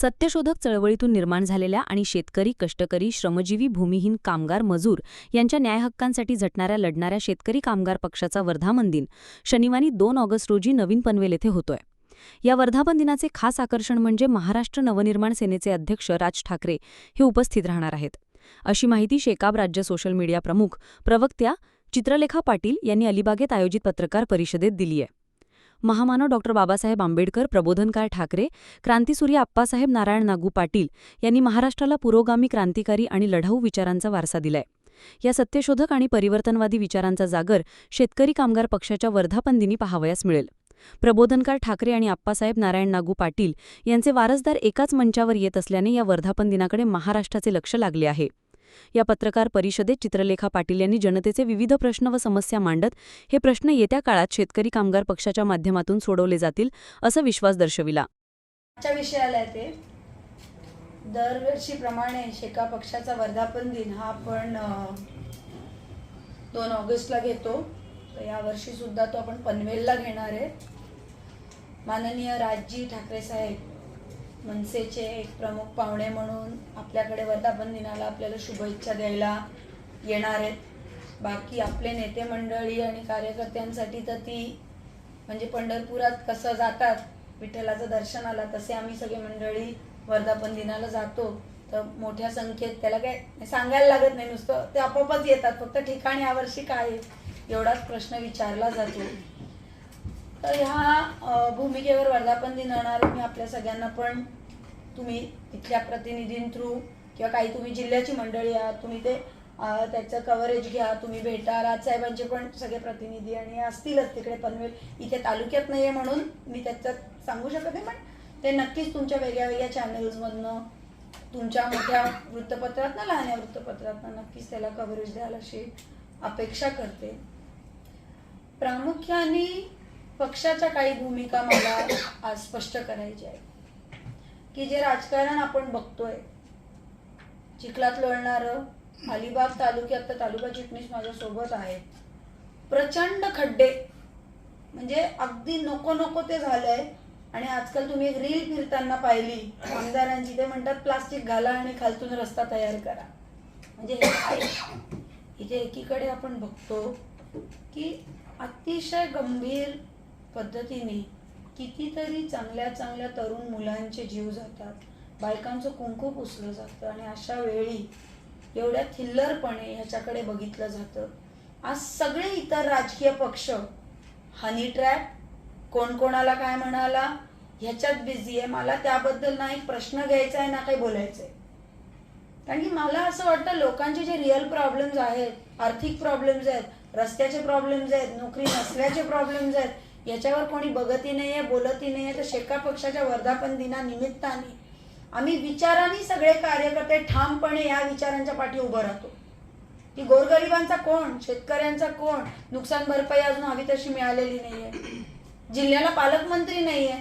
सत्यशोधक चळवळीतून निर्माण झालेल्या आणि शेतकरी कष्टकरी श्रमजीवी भूमिहीन कामगार मजूर यांच्या न्यायहक्कांसाठी झटणाऱ्या लढणाऱ्या शेतकरी कामगार पक्षाचा वर्धापन दिन शनिवारी दोन ऑगस्ट रोजी नवीन पनवेल येथे होतोय. या वर्धापन दिनाचे खास आकर्षण म्हणजे महाराष्ट्र नवनिर्माण सेनेचे अध्यक्ष राज ठाकरे हे उपस्थित राहणार आहेत. अशी माहिती शेकाब राज्य सोशल मीडिया प्रमुख प्रवक्त्या चित्रलेखा पाटील यांनी अलिबागेत आयोजित पत्रकार परिषदेत दिली आहे महामानव डॉक्टर बाबासाहेब आंबेडकर प्रबोधनकार ठाकरे क्रांतीसूर्य आप्पासाहेब नारायण नागू पाटील यांनी महाराष्ट्राला पुरोगामी क्रांतिकारी आणि लढाऊ विचारांचा वारसा दिलाय. या सत्यशोधक आणि परिवर्तनवादी विचारांचा जागर शेतकरी कामगार पक्षाच्या वर्धापनदिनी पाहावयास मिळेल. प्रबोधनकार ठाकरे आणि आप्पासाहेब नारायण नागू पाटील यांचे वारसदार एकाच मंचावर येत असल्याने या वर्धापन दिनाकडे महाराष्ट्राचे लक्ष लागले आहे. या पत्रकार परिषदेत चित्रलेखा पाटील यांनी जनतेचे विविध प्रश्न व समस्या मांडत हे प्रश्न येत्या काळात शेतकरी कामगार पक्षाच्या माध्यमातून सोडवले जातील असा विश्वास दर्शविला. विषयाला दरवर्षीप्रमाणे शेका पक्षाचा वर्धापन दिन हा आपण दोन ऑगस्टला घेतो. तर यावर्षी सुद्धा तो आपण पनवेलला घेणार आहे. माननीय राजजी ठाकरे साहेब मनसेचे एक प्रमुख पाहुणे म्हणून आपल्याकडे वर्धापन दिनाला आपल्याला शुभेच्छा द्यायला येणार आहेत. बाकी आपले नेते मंडळी आणि कार्यकर्त्यांसाठी तर ती म्हणजे पंढरपुरात कसं जातात विठ्ठलाचं दर्शनाला तसे आम्ही सगळे मंडळी वर्धापन दिनाला जातो. तर मोठ्या संख्येत त्याला काय सांगायला लागत नाही नुसतं ते आपोआपच येतात. फक्त ठिकाणी यावर्षी काय आहे एवढाच प्रश्न विचारला जातो. तर ह्या भूमिकेवर वर्धापन दिन येणार मी आपल्या सगळ्यांना पण तुम्ही इथल्या प्रतिनिधीं थ्रू किंवा काही तुम्ही जिल्ह्याची मंडळी आहात तुम्ही ते त्याचं कव्हरेज घ्या. तुम्ही भेटा राजसाहेबांचे पण सगळे प्रतिनिधी आणि असतीलच तिकडे पनवेल. इथे तालुक्यात नाही आहे म्हणून मी त्याच्यात सांगू शकत नाही पण ते नक्कीच तुमच्या वेगळ्या वेगळ्या चॅनल्समधनं तुमच्या मोठ्या वृत्तपत्रातनं लहान्या वृत्तपत्रातनं नक्कीच त्याला कव्हरेज द्याल अशी अपेक्षा करते. प्रामुख्याने पक्षाच्या काही भूमिका मला आज स्पष्ट करायची आहे की जे राजकारण आपण बघतोय चिखलात लोळणारं अलिबाग तालुक्यात तर तालुका चिटणीस माझ्या सोबत आहेत. प्रचंड खड्डे. म्हणजे अगदी नको नको ते झालंय. आणि आजकाल तुम्ही एक रील फिरताना पाहिली आमदारांची ते म्हणतात प्लास्टिक घाला आणि खालतून रस्ता तयार करा. म्हणजे हे इथे एकीकडे आपण बघतो की अतिशय गंभीर पद्धतीने कितीतरी चांगल्या चांगल्या तरुण मुलांचे जीव जातात. बायकांचं कुंकू पुसलं जातं आणि अशा वेळी एवढ्या थिल्लरपणे ह्याच्याकडे बघितलं जातं. आज सगळे इतर राजकीय पक्ष हनी ट्रॅप कोण कोणाला काय म्हणाला ह्याच्यात बिझी आहे. मला त्याबद्दल ना एक प्रश्न घ्यायचा आहे ना काही बोलायचं आहे. कारण की मला असं वाटतं लोकांचे जे रिअल प्रॉब्लेम्स आहेत आर्थिक प्रॉब्लेम्स आहेत रस्त्याचे प्रॉब्लेम्स आहेत नोकरी नसल्याचे प्रॉब्लेम्स आहेत याच्यावर कोणी बघतही नाही आहे बोलतही नाही आहे तर शेका पक्षाच्या वर्धापन दिनानिमित्ताने आम्ही विचारांनी सगळे कार्यकर्ते ठामपणे या विचारांच्या पाठी उभं राहतो. की गोरगरिबांचा कोण शेतकऱ्यांचा कोण नुकसान भरपाई अजून हवी तशी मिळालेली नाहीये. जिल्ह्याला पालकमंत्री नाहीये.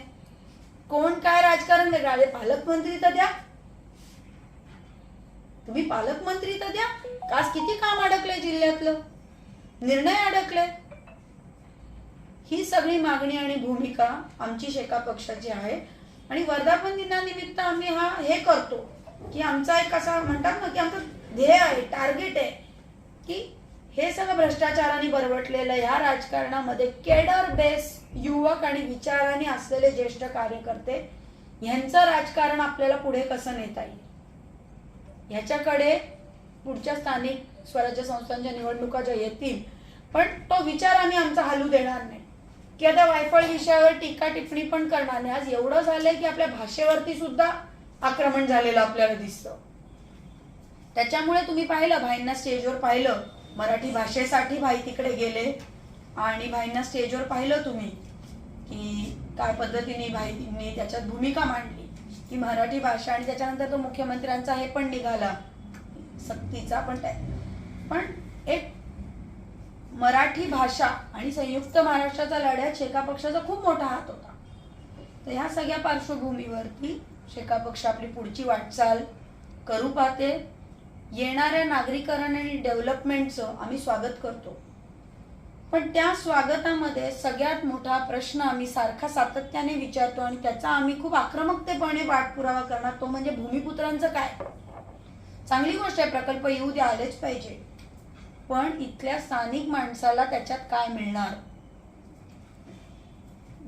कोण काय राजकारण वेगळं अरे पालकमंत्री तर द्या. तुम्ही पालकमंत्री तर द्या. आज किती काम अडकलंय जिल्ह्यातलं? निर्णय अडकले ही सगळी मागणी आणि भूमिका आमची शेका पक्षाची आहे. आणि वर्धापन दिनानिमित्त आम्ही हा हे करतो की आमचा एक असा म्हणतात ना की आमचं ध्येय आहे टार्गेट आहे की हे सगळं भ्रष्टाचाराने बरवटलेलं ह्या राजकारणामध्ये केडर बेस युवक आणि विचाराने असलेले ज्येष्ठ कार्यकर्ते यांचं राजकारण आपल्याला पुढे कसं नेता येईल? ह्याच्याकडे पुढच्या स्थानिक स्वराज्य संस्थांच्या निवडणुका ज्या येतील पण तो विचार आम्ही आमचा हलू देणार नाही. की आता वायफळ विषयावर टीका टिप्पणी पण करणार नाही. आज एवढं झालंय की आपल्या भाषेवरती सुद्धा आक्रमण झालेलं आपल्याला दिसतं. त्याच्यामुळे तुम्ही पाहिलं भाईंना स्टेजवर पाहिलं मराठी भाषेसाठी भाई तिकडे गेले. आणि भाईंना स्टेजवर पाहिलं तुम्ही की काय पद्धतीने भाईंनी त्याच्यात भूमिका मांडली. की मराठी भाषा आणि त्याच्यानंतर तो मुख्यमंत्र्यांचा हे पण निघाला. सक्तीचा पण पण एक मराठी भाषा आणि संयुक्त महाराष्ट्राच्या लढ्यात शेका पक्षाचा खूप मोठा हात होता. तर ह्या सगळ्या पार्श्वभूमीवरती शेका पक्ष आपली पुढची वाटचाल करू पाहते. येणाऱ्या नागरीकरण आणि डेव्हलपमेंटचं आम्ही स्वागत करतो. पण त्या स्वागतामध्ये सगळ्यात मोठा प्रश्न आम्ही सारखा सातत्याने विचारतो आणि त्याचा आम्ही खूप आक्रमकतेपणे पाठपुरावा करणार तो म्हणजे भूमिपुत्रांचं काय? चांगली गोष्ट आहे प्रकल्प येऊ द्या आलेच पाहिजे. पण इथल्या स्थानिक माणसाला त्याच्यात काय मिळणार?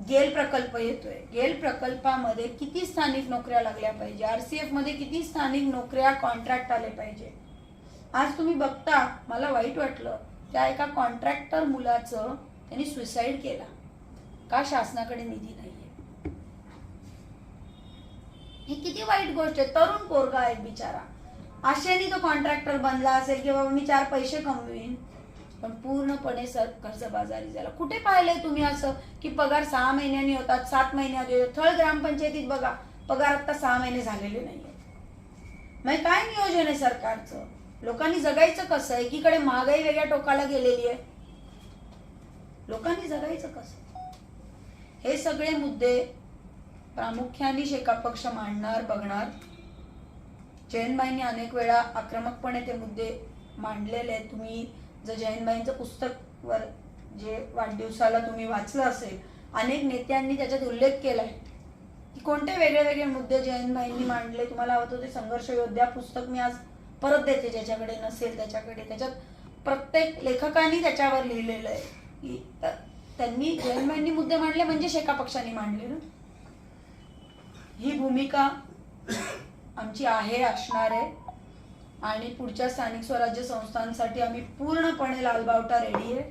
गेल प्रकल्प येतोय. गेल प्रकल्पामध्ये किती स्थानिक नोकऱ्या लागल्या पाहिजे? आरसीएफमध्ये किती स्थानिक नोकऱ्या कॉन्ट्रॅक्ट आले पाहिजे? आज तुम्ही बघता मला वाईट वाटलं. त्या एका कॉन्ट्रॅक्टर मुलाचं त्यांनी सुसाईड केला. का शासनाकडे निधी नाहीये? ही किती वाईट गोष्ट आहे. तरुण पोरगा आहे बिचारा. आशेने तो कॉन्ट्रॅक्टर बनला असेल की बाबा मी चार पैसे कमवीन. पण पूर्णपणे सर कर्जबाजारी झाला. कुठे पाहिलंय तुम्ही असं की पगार सहा महिन्यांनी होतात सात महिन्यात होतात? थळ ग्रामपंचायतीत बघा पगार आता सहा महिने झालेले नाहीये. मग काय नियोजन आहे सरकारचं? लोकांनी जगायचं कसं? एकीकडे महागाई वेगळ्या टोकाला गेलेली आहे. लोकांनी जगायचं कसं? हे सगळे मुद्दे प्रामुख्याने शेका पक्ष मांडणार बघणार. जयनबाईंनी अनेक वेळा आक्रमकपणे ते मुद्दे मांडलेले आहेत. तुम्ही जर जयनबाईंचं पुस्तक वर जे वाढदिवसाला तुम्ही वाचलं असेल अनेक नेत्यांनी त्याच्यात उल्लेख केला आहे की कोणते वेगळे वेगळे मुद्दे जयनबाईंनी मांडले? तुम्हाला हवं ते संघर्ष योद्धा पुस्तक मी आज परत देते ज्याच्याकडे नसेल त्याच्याकडे. त्याच्यात प्रत्येक लेखकांनी त्याच्यावर लिहिलेलं आहे. की त्यांनी जयनबाईंनी मुद्दे मांडले म्हणजे शेका पक्षांनी मांडले ना? ही भूमिका आमची आहे असणार आहे. आणि पुढच्या स्थानिक स्वराज्य संस्थांसाठी आम्ही पूर्णपणे लालबावटा रेडी आहे.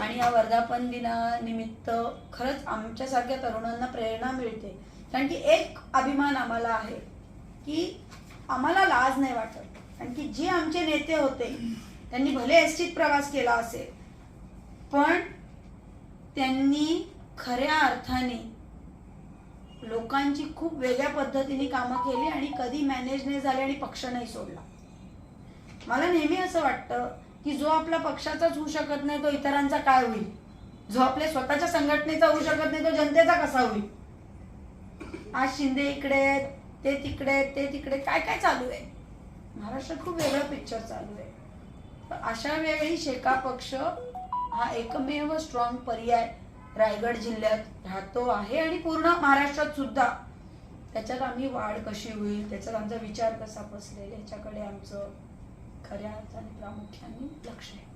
आणि या वर्धापन दिनानिमित्त खरंच आमच्यासारख्या तरुणांना प्रेरणा मिळते. कारण की एक अभिमान आम्हाला आहे की आम्हाला लाज नाही वाटत. कारण की जे आमचे नेते होते त्यांनी भले एसटीत प्रवास केला असेल पण त्यांनी खऱ्या अर्थाने लोकांची खूप वेगळ्या पद्धतीने कामं केली आणि कधी मॅनेज नाही झाले आणि पक्ष नाही सोडला. मला नेहमी असं वाटतं की जो आपला पक्षाचाच होऊ शकत नाही तो इतरांचा काय होईल? जो आपल्या स्वतःच्या संघटनेचा होऊ शकत नाही तो जनतेचा कसा होईल? आज शिंदे इकडे ते तिकडे ते तिकडे काय काय चालू आहे? महाराष्ट्रात खूप वेगळं पिक्चर चालू आहे. अशा वेळी शेका पक्ष हा एकमेव स्ट्रॉंग पर्याय रायगड जिल्ह्यात राहतो आहे आणि पूर्ण महाराष्ट्रात सुद्धा. त्याच्यात आम्ही वाढ कशी होईल त्याच्यात आमचा विचार कसा बसलेला याच्याकडे आमचं खऱ्या अर्थाने प्रामुख्याने लक्ष आहे.